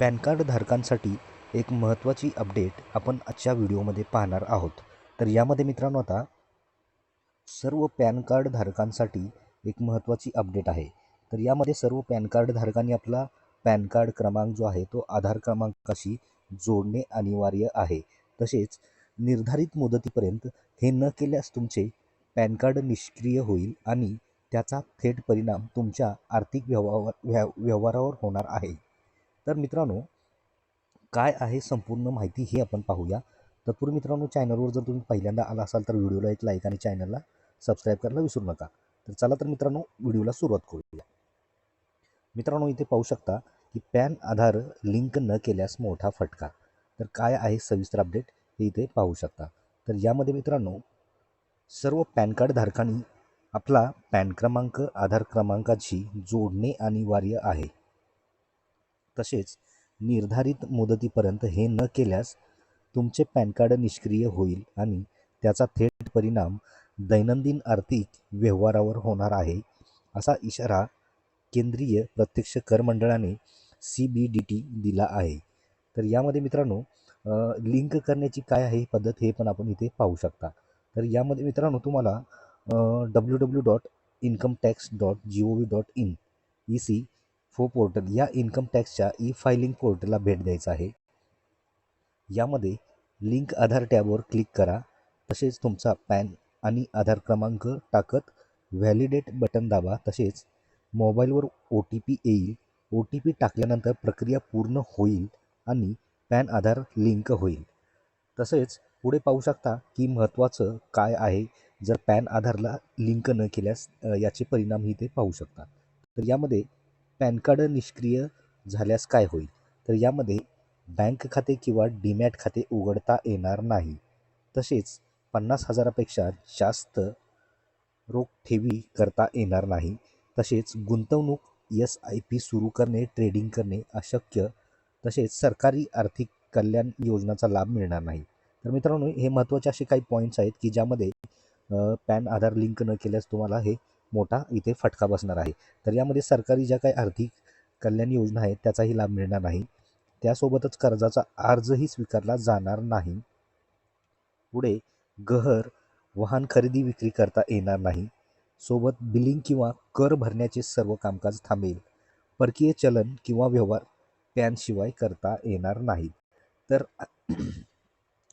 Pan card धारकांसाठी एक महत्त्वाची अपडेट आपण आजच्या व्हिडिओमध्ये पाहणार आहोत. तर यामध्ये मित्रांनो आता सर्व पॅन कार्ड धारकांसाठी एक महत्त्वाची अपडेट आहे. तर यामध्ये सर्व पॅन कार्ड धारकांनी आपला पॅन कार्ड क्रमांक जो आहे तो आधार क्रमांकाशी जोडणे अनिवार्य आहे. तसेच निर्धारित मुदतीपर्यंत हे न केल्यास तुमचे पॅन कार्ड निष्क्रिय होईल आणि त्याचा थेट परिणाम तुमच्या आर्थिक व्यवहार व्यव व्यवहारावर होणार आहे. तर मित्रांनो काय आहे संपूर्ण माहिती ही आपण पाहूया. तत्पूर्वी मित्रांनो चॅनलवर जर तुम्ही पहिल्यांदा आला असाल तर व्हिडिओला एक लाईक आणि चॅनलला सबस्क्राईब करायला विसरू नका. तर चला तर मित्रांनो व्हिडिओला सुरुवात करूया. मित्रांनो इथे पाहू शकता की पॅन आधार लिंक न केल्यास मोठा फटका. तर काय आहे सविस्तर अपडेट हे इथे पाहू शकता. तर यामध्ये मित्रांनो सर्व पॅन कार्ड धारकांनी आपला पॅन क्रमांक आधार क्रमांकाशी जोडणे अनिवार्य आहे. तसेच निर्धारित मुदतीपर्यंत हे न केल्यास तुमचे पॅन कार्ड निष्क्रिय होईल आणि त्याचा थेट परिणाम दैनंदिन आर्थिक व्यवहारावर होणार आहे असा इशारा केंद्रीय प्रत्यक्ष कर मंडळाने सी बी डी टी दिला आहे. तर यामध्ये मित्रांनो लिंक करण्याची काय आहे पद्धत हे पण आपण इथे पाहू शकता. तर यामध्ये मित्रांनो तुम्हाला W W dot income tax dot G O V dot in E C फो पोर्टल या इन्कम टॅक्सच्या ई फायलिंग पोर्टलला भेट द्यायचं आहे. यामध्ये लिंक आधार टॅबवर क्लिक करा. तसेच तुमचा पॅन आणि आधार क्रमांक टाकत व्हॅलिडेट बटन दाबा. तसेच मोबाईलवर ओ टी पी येईल. ओ टी पी टाकल्यानंतर प्रक्रिया पूर्ण होईल आणि पॅन आधार लिंक होईल. तसेच पुढे पाहू शकता की महत्त्वाचं काय आहे. जर पॅन आधारला लिंक न केल्यास याचे परिणामही ते पाहू शकता. तर यामध्ये पॅन कार्ड निष्क्रिय झाल्यास काय होईल? तर यामध्ये बँक खाते किंवा डीमॅट खाते उघडता येणार नाही. तसेच पन्नास हजारापेक्षा जास्त रोख ठेवी करता येणार नाही. तसेच गुंतवणूक एस आय पी सुरू करणे ट्रेडिंग करणे अशक्य. तसेच सरकारी आर्थिक कल्याण योजनाचा लाभ मिळणार नाही. तर मित्रांनो हे महत्त्वाचे असे काही पॉईंट्स आहेत की ज्यामध्ये पॅन आधार लिंक न केल्यास तुम्हाला हे मोठा इथे फटका बसणार आहे. तर यामध्ये सरकारी ज्या काही आर्थिक कल्याण योजना आहेत त्याचाही लाभ मिळणार नाही. त्यासोबतच कर्जाचा अर्जही स्वीकारला जाणार नाही. पुढे गहर वाहन खरेदी विक्री करता येणार नाही. सोबत बिलिंग किंवा कर भरण्याचे सर्व कामकाज थांबेल. परकीय चलन किंवा व्यवहार पॅनशिवाय करता येणार नाही तर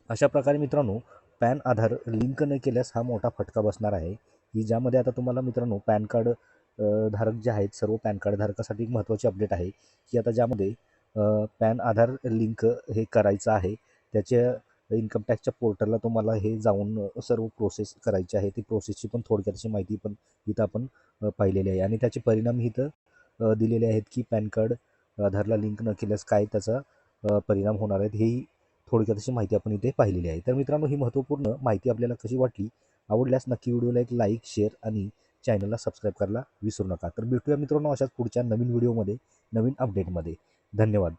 अशा प्रकारे मित्रांनो पॅन आधार लिंक न केल्यास हा मोठा फटका बसणार आहे. की ज्यामध्ये आता तुम्हाला मित्रांनो पॅन कार्ड धारक जे आहेत सर्व पॅन कार्ड धारकासाठी एक महत्त्वाची अपडेट आहे की आता ज्यामध्ये पॅन आधार लिंक हे करायचं आहे त्याच्या इन्कम टॅक्सच्या पोर्टलला तुम्हाला हे जाऊन सर्व प्रोसेस करायची आहे. ती प्रोसेसची पण थोडक्यातची माहिती पण इथं आपण पाहिलेली आहे. आणि त्याचे परिणाम इथं दिलेले आहेत की पॅन कार्ड आधारला लिंक न केल्यास काय त्याचा परिणाम होणार आहेत हेही थोडक्यात अशी माहिती आपण इथे पाहिलेली आहे. तर मित्रांनो ही महत्त्वपूर्ण माहिती आपल्याला कशी वाटली आवडल्यास नक्की व्हिडिओला एक लाईक शेअर आणि चॅनलला सबस्क्राईब करायला विसरू नका. तर भेटूया मित्रांनो अशाच पुढच्या नवीन व्हिडिओमध्ये नवीन अपडेटमध्ये धन्यवाद.